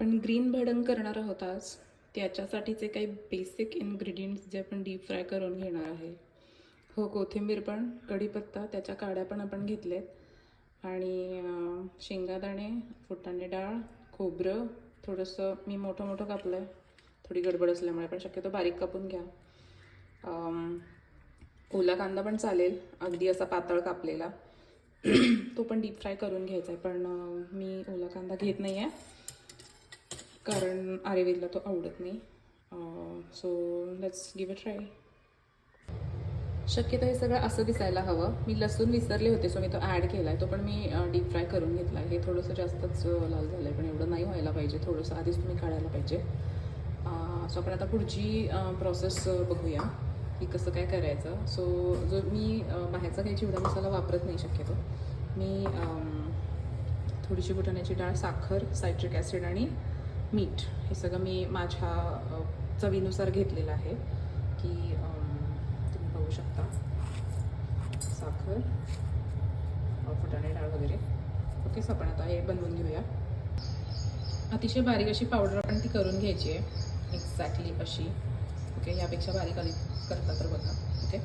आपण ग्रीन भडंग करणार आहोत आज त्याच्यासाठीचे काही बेसिक इन्ग्रेडियंट्स जे आपण डीप फ्राय करून घेणार आहे. हो कोथिंबीर पण कढीपत्ता त्याच्या काड्या पण आपण घेतल्यात आणि शेंगादाणे फुटाणे डाळ खोबरं थोडंसं मी मोठं मोठं कापलं आहे थोडी गडबड असल्यामुळे पण शक्यतो बारीक कापून घ्या. ओला कांदा पण चालेल अगदी असा पातळ कापलेला. तो पण डीप फ्राय करून घ्यायचा आहे पण मी ओला कांदा घेत नाही आहे कारण आरेवीरला तो आवडत नाही. So let's give a try शक्यतो हे सगळं असं दिसायला हवं. मी लसूण विसरले होते सो मी तो ॲड केला आहे तो पण मी डीप फ्राय करून घेतला आहे हे थोडंसं जास्तच लाल झालं आहे पण एवढं नाही व्हायला पाहिजे. थोडंसं आधीच तुम्ही काढायला पाहिजे. सो आपण आता पुढची प्रोसेस बघूया की कसं काय करायचं. सो जो मी बाहेरचा काही चिवडा मसाला वापरत नाही शक्यतो. मी थोडीशी फुटाण्याची डाळ साखर सायट्रिक ॲसिड आणि मीठ. हे सगळं मी माझ्या चवीनुसार घेतलेलं आहे की तुम्ही बघू शकता. साखर फुटाणे डाळ वगैरे. ओके सर आपण आता हे बनवून घेऊया. अतिशय बारीक अशी पावडर आपण ती करून घ्यायची आहे. एक्झॅक्टली अशी. ओके यापेक्षा बारीक आली करता तर बघा. ओके.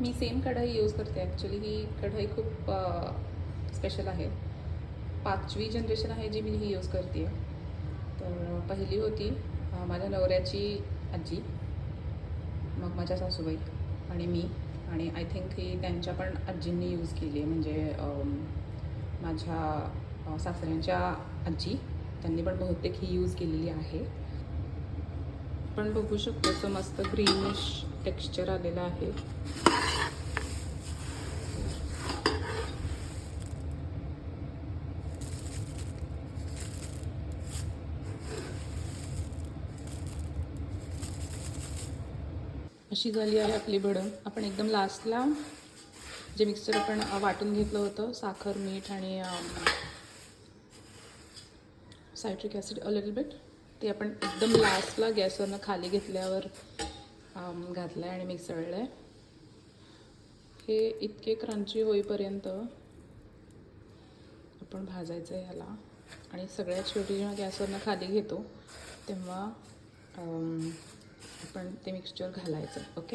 मी सेम कढाई यूज करते. ॲक्च्युली ही कढाई खूप स्पेशल आहे. पाचवी जनरेशन आहे जी मी ही यूज करते. तर पहिली होती माझ्या नवऱ्याची आजी मग माझ्या सासूबाई आणि मी. आणि आय थिंक ही त्यांच्या पण आजींनी यूज केली आहे. म्हणजे माझ्या सासऱ्यांच्या आजी त्यांनी पण बहुतेक ही यूज केलेली आहे. पण बघू शकतो असं मस्त ग्रीनिश टेक्स्चर आलेलं आहे. अशी झाली आहे आपली भडंग आपण एकदम लास्टला जे मिक्सर आपण वाटून घेतलं होतं साखर मीठ आणि citric acid a little bit ते आपण एकदम लास्टला गॅसवरनं खाली घेतल्यावर घातलं आहे आणि मिक्सळलं आहे हे इतके क्रंची होईपर्यंत आपण भाजायचं आहे ह्याला. आणि सगळ्यात शेवटी जेव्हा गॅसवरनं खाली घेतो तेव्हा आपण ते मिक्सचर घालायचं ओके